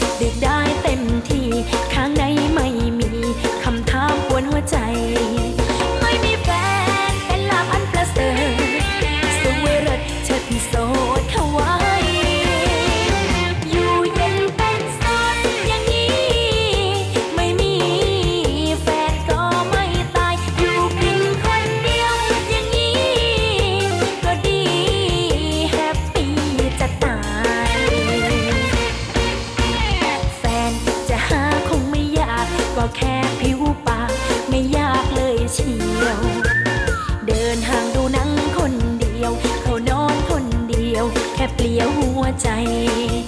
เลับดึกได้เต็มที่ ข้างในไม่มีคำถามปวนหัวใจ ไม่มีแฟนเป็นลาภอันประเสริฐสวยเลิศเชิดโส ใจ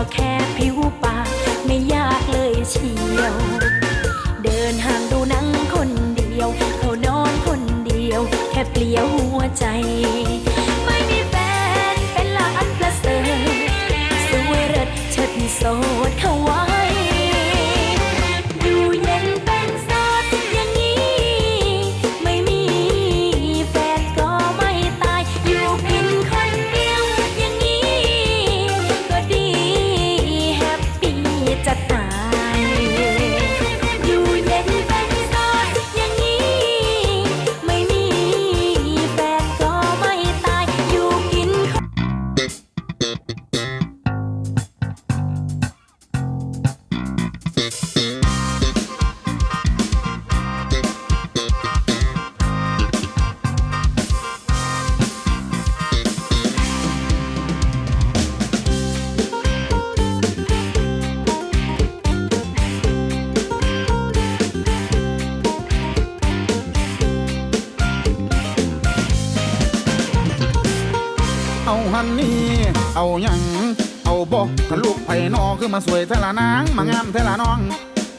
ก็แค่ผิวปากไม่ยากเลยเชียว เดินห่างดูหนังคนเดียว เขานอนคนเดียว แค่เปลี่ยวหัวใจ เอาหันนี่เอาหยังเอาบอกทะลูกไผ่นอคือมาสวยเทละนางมางามเทละน้อง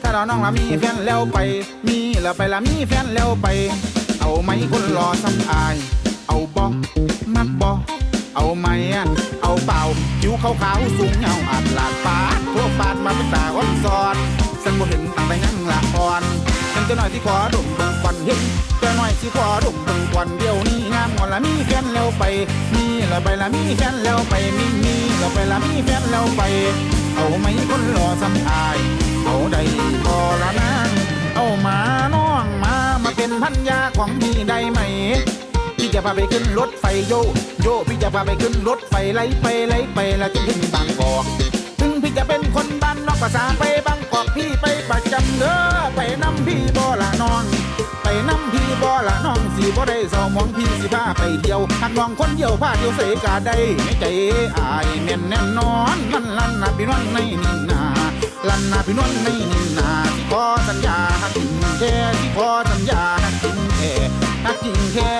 ถ้าเราน้องละมีแฟนแล้วไป มีแล้วไปละมีแฟนแล้วไป เอาไหมคนรอซ้ำอาย เอาบอกมักบอกเอาไหมอะเอาเปล่าผิวขาวๆสูงเงาอาดหลาดปาดทั่วปาดมาเป็นตาอ่อนซอนสันบ่เห็นตั้งแต่ยังละอ่อนฉันจะหน่อยที่ขอดมเบิ่งควันเห็นจะหน่อยที่ขอดมเบิ่งควันเดียวนี้งามงอนละมีแฟนแล้วไปมี แล้วไปละมีแฟนแล้วไปมีมีแล้วไปละมีแฟนแล้วไป เอาไหมคนรอซ้ำอาย เอาได้พอละนางเอามาน้องมามาเป็นพันยาของพี่ได้ไหมพี่จะพาไปขึ้นรถไฟโยโยพี่จะพาไปขึ้นรถไฟไล่ไปไล่ไปแล้วจะถึงบางกอกถึงพี่จะเป็นคนบ้านนอกภาษาไปบางกอกพี่ไปประจำเด้อไปนำพี่บ่ละน้อง นำพี่บ่ละน้องสีบ่ได้เศร้ามองพี่สิพาไปเที่ยวหากน้องคนเดียวพาเที่ยวเสกาได้ในใจอายแน่นแน่นอนมันลั่นนะพี่น้องในนี่นาลั่นนะพี่น้องในนี่นาที่ขอสัญญาหักจริงแท้ที่ขอสัญญาหักจริงแท้หักจริงแท้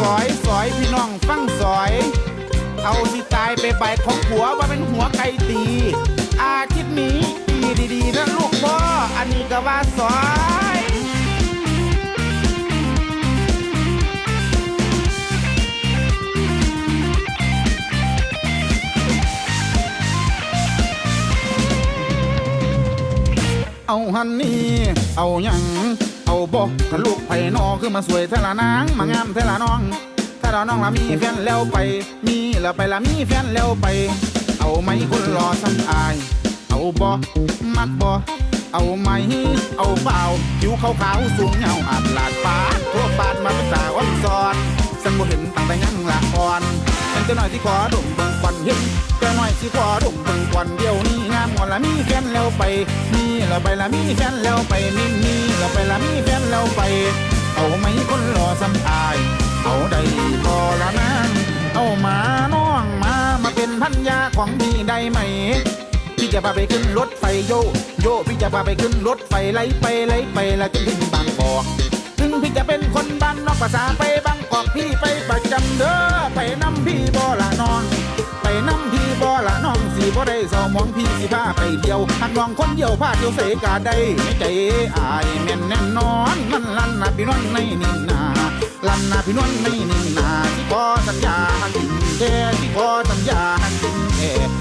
สอยสอยพี่น้องฟังสอยเอาสิตายไปใบของผัวว่าเป็นหัวไก่ตีอาทิตย์นี้ ดีๆนะลูกพ่ออันนี้ก็ว่าสอยเอาฮันนี่ เอาหยัง เอาบอกถ้ลูกไผ่นอคือมาสวยเทละนาง มางามเทละน้อง ถ้าเราน้องละมีแฟนแล้วไป มีละไปละมีแฟนแล้วไป เอาไหมคุณรอสันอาย บอมักบอเอาไหม เอาเปล่าผิวขาวขาวๆสูงเงาอาดลาดปาดทั่วปาดมาเป็นตาอ่อนซอนสังบ่เห็นตั้งแต่ยังละอ่อนเป็นจะหน่อยที่ขอดมเบิ่งควันเห็นจะหน่อยที่ขอดมเบิ่งควันเดียวนี้งามหมดละมีแฟนแล้วไปมีแล้วไปละมีแฟนแล้วไปมีมีแล้วไปละมีแฟนแล้วไป เอาไหมคนรอซ้ำอาย เอาได้พอละนางเอามาน้องมามาเป็นพันยาของพี่ได้ไหม จะพาไปขึ้นรถไฟโยโยพี่จะพาไปขึ้นรถไฟไล่ไปไล่ไปแล้วจนถึงบางกอกถึงพี่จะเป็นคนบ้านนอกภาษาไปบางกอกพี่ไปประจำเด้อไปนำพี่บ่ละนองไปนำพี่บ่ละน้องสีบ่ได้เศร้ามองพี่สิพาไปเดียวหัน้องคนเดียวพาเดียวเสกาได้ไม่ใจอายแม่นแน่นอนมันลั่นนะพี่น้องในนิ่นาลั่นนาพี่นวลไม่นิ่งนาที่ขอสัญญาหันจริงแท้ที่ขอสัญญาหันจริงแท้หักจริงแท้